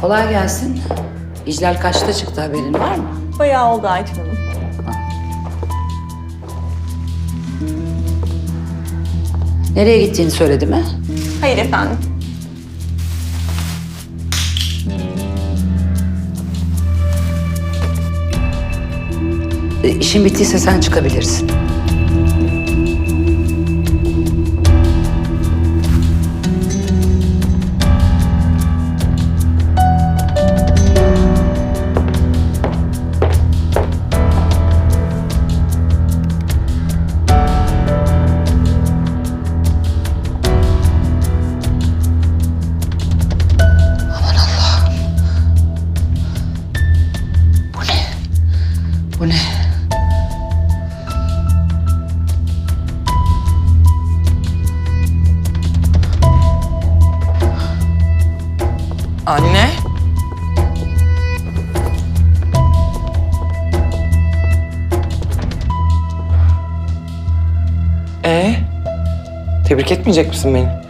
Kolay gelsin. İclal kaçta çıktı haberin var mı? Bayağı oldu Aytun Hanım. Nereye gittiğini söyledi mi? Hayır efendim. E, İşin bittiyse sen çıkabilirsin. Bu ne? Anne. Ee? Tebrik etmeyecek misin beni?